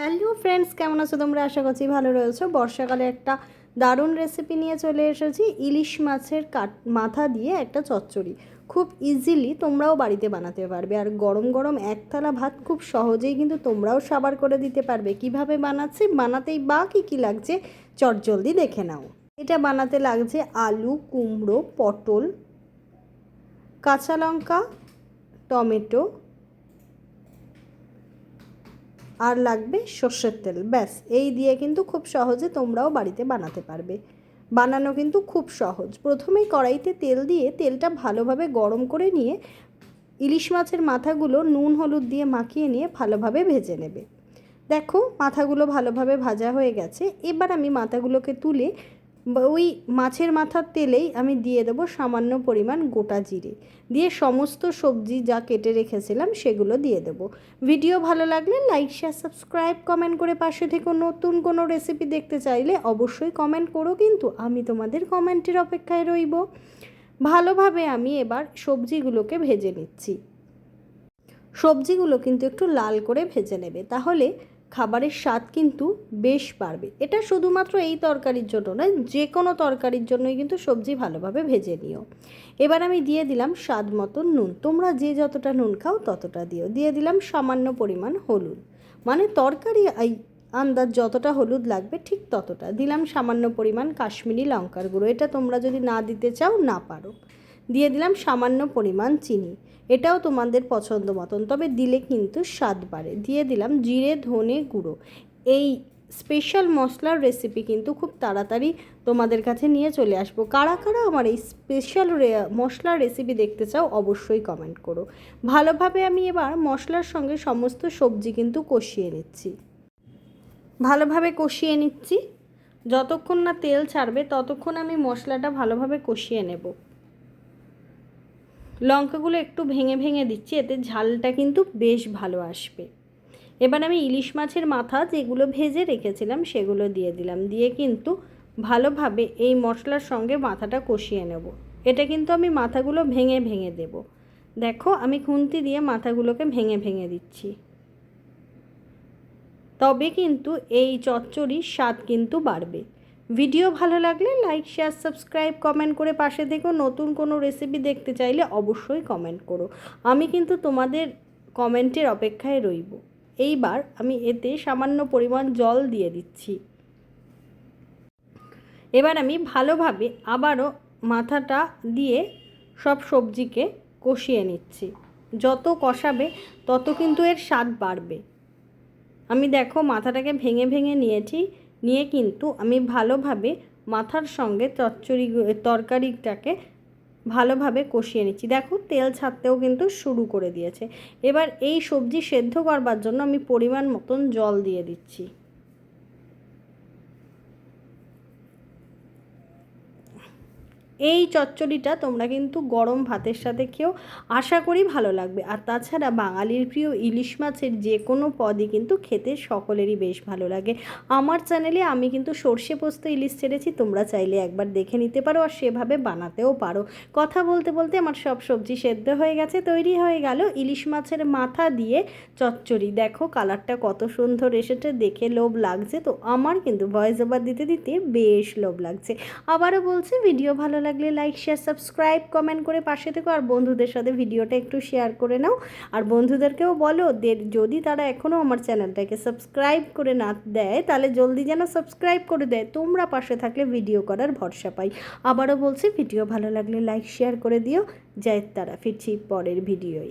Hello friends, কেমন আছো তোমরা? আশা করছি ভালো রয়েছো। বর্ষাকালে একটা দারুণ রেসিপি নিয়ে চলে এসেছি। ইলিশ মাছের কাট মাথা দিয়ে একটা চচ্চড়ি। খুব ইজিলি তোমরাও বাড়িতে বানাতে পারবে। আর গরম গরম এক থালা ভাত খুব সহজেই কিন্তু তোমরাও সাবার করে দিতে পারবে। কীভাবে বানাচ্ছি? বানাতেই বা কী কী লাগছে? চটজলদি দেখে নাও। এটা বানাতে লাগছে আলু, কুমড়ো, পটল, কাঁচা লঙ্কা, টমেটো আর লাগবে সর্ষের তেল। ব্যাস, এই দিয়ে কিন্তু খুব সহজে তোমরাও বাড়িতে বানাতে পারবে। বানানো কিন্তু খুব সহজ। প্রথমেই কড়াইতে তেল দিয়ে তেলটা ভালোভাবে গরম করে নিয়ে ইলিশ মাছের মাথাগুলো নুন, হলুদ দিয়ে মাখিয়ে নিয়ে ভালোভাবে ভেজে নেবে। দেখো, মাথাগুলো ভালোভাবে ভাজা হয়ে গেছে। এবার আমি মাথাগুলোকে তুলে ওই মাছের মাথার তেলেই আমি দিয়ে দেবো সামান্য পরিমাণ গোটা জিরে। দিয়ে সমস্ত সবজি যা কেটে রেখেছিলাম সেগুলো দিয়ে দেবো। ভিডিও ভালো লাগলে লাইক শেয়ার সাবস্ক্রাইব কমেন্ট করে পাশে থেকে নতুন কোনো রেসিপি দেখতে চাইলে অবশ্যই কমেন্ট করো, কিন্তু আমি তোমাদের কমেন্টের অপেক্ষায় রইব। ভালোভাবে আমি এবার সবজিগুলোকে ভেজে নিচ্ছি। সবজিগুলো কিন্তু একটু লাল করে ভেজে নেবে। তাহলে খাবারের স্বাদ কিন্তু বেশ বাড়বে। এটা শুধুমাত্র এই তরকারির জন্য নয় যে কোনো তরকারির জন্যই কিন্তু সবজি ভালোভাবে ভেজে নিও। এবার আমি দিয়ে দিলাম স্বাদ মতন নুন। তোমরা যে যতটা নুন খাও ততটা দিও। দিয়ে দিলাম সামান্য পরিমাণ হলুদ। মানে তরকারি এই আন্দাজ যতটা হলুদ লাগবে ঠিক ততটা। দিলাম সামান্য পরিমাণ কাশ্মীরি লঙ্কার গুঁড়ো। এটা তোমরা যদি না দিতে চাও, না পারো। দিয়ে দিলাম সামান্য পরিমাণ চিনি। এটাও তোমাদের পছন্দ মতন, তবে দিলে কিন্তু স্বাদ বাড়ে। দিয়ে দিলাম জিরে, ধনে গুঁড়ো। এই স্পেশাল মশলার রেসিপি কিন্তু খুব তাড়াতাড়ি তোমাদের কাছে নিয়ে চলে আসব। কারা কারা আমার এই স্পেশাল রে, মশলার রেসিপি দেখতে চাও অবশ্যই কমেন্ট করো। ভালোভাবে আমি এবার মশলার সঙ্গে সমস্ত সবজি কিন্তু কষিয়ে নিচ্ছি। ভালোভাবে কষিয়ে নিচ্ছি। যতক্ষণ না তেল ছাড়বে, ততক্ষণ আমি মশলাটা ভালোভাবে কষিয়ে নেব। লঙ্কাগুলো একটু ভেঙে ভেঙে দিচ্ছি, এতে ঝালটা কিন্তু বেশ ভালো আসবে। এবার আমি ইলিশ মাছের মাথা যেগুলো ভেজে রেখেছিলাম সেগুলো দিয়ে দিলাম, দিয়ে কিন্তু ভালোভাবে এই মশলার সঙ্গে মাথাটা কষিয়ে নেব। এটা কিন্তু আমি মাথাগুলো ভেঙে ভেঙে দেব। দেখো, আমি খুন্তি দিয়ে মাথাগুলোকে ভেঙে ভেঙে দিচ্ছি। তবে কিন্তু এই চচ্চড়ির স্বাদ কিন্তু বাড়বে। ভিডিও ভালো লাগলে লাইক, শেয়ার, সাবস্ক্রাইব, কমেন্ট করে পাশে থেকো। নতুন কোনো রেসিপি দেখতে চাইলে অবশ্যই কমেন্ট করো। আমি কিন্তু তোমাদের কমেন্টের অপেক্ষায় রইব। এইবার আমি এতে সামান্য পরিমাণ জল দিয়ে দিচ্ছি। এবার আমি ভালোভাবে আবারও মাথাটা দিয়ে সব সবজিকে কষিয়ে নিচ্ছি। যত কষাবে তত কিন্তু এর স্বাদ বাড়বে। আমি দেখো মাথাটাকে ভেঙে ভেঙে নিয়েছি। নিয়ে কিন্তু আমি ভালোভাবে মাথার সঙ্গে চচ্চড়ি তরকারিটাকে ভালোভাবে কষিয়ে নিচ্ছি। দেখো, তেল ছাড়তেও কিন্তু শুরু করে দিয়েছে। এবার এই সবজি সেদ্ধ করবার জন্য আমি পরিমাণ মতন জল দিয়ে দিচ্ছি। এই চচ্চড়িটা তোমরা কিন্তু গরম ভাতের সাথে খেয়েও আশা করি ভালো লাগবে। আর তাছাড়া বাঙালির প্রিয় ইলিশ মাছের যে কোনো পদই কিন্তু খেতে সকলেরই বেশ ভালো লাগে। আমার চ্যানেলে আমি কিন্তু সর্ষে পোস্ত ইলিশ ছেড়েছি, তোমরা চাইলে একবার দেখে নিতে পারো আর সেভাবে বানাতেও পারো। কথা বলতে বলতে আমার সব সবজি সেদ্ধ হয়ে গেছে, তৈরি হয়ে গেল ইলিশ মাছের মাথা দিয়ে চচ্চড়ি। দেখো কালারটা কত সুন্দর এসেছে, দেখে লোভ লাগছে। তো আমার কিন্তু ভয়েস ওভার দিতে দিতে বেশ লোভ লাগছে। আবারও বলছি, ভিডিও ভালো লাগে লাগলে লাইক শেয়ার সাবস্ক্রাইব কমেন্ট করে পাশে থেকো আর বন্ধুদের সাথে ভিডিওটা একটু শেয়ার করে নাও। আর বন্ধুদেরকেও বলো যদি তারা এখনও আমার চ্যানেলটাকে সাবস্ক্রাইব করে না দেয়, তাহলে জলদি যেন সাবস্ক্রাইব করে দেয়। তোমরা পাশে থাকলে ভিডিও করার ভরসা পাই। আবারও বলছি ভিডিও ভালো লাগলে লাইক শেয়ার করে দিও। যায় তারা ফিরছি পরের ভিডিওয়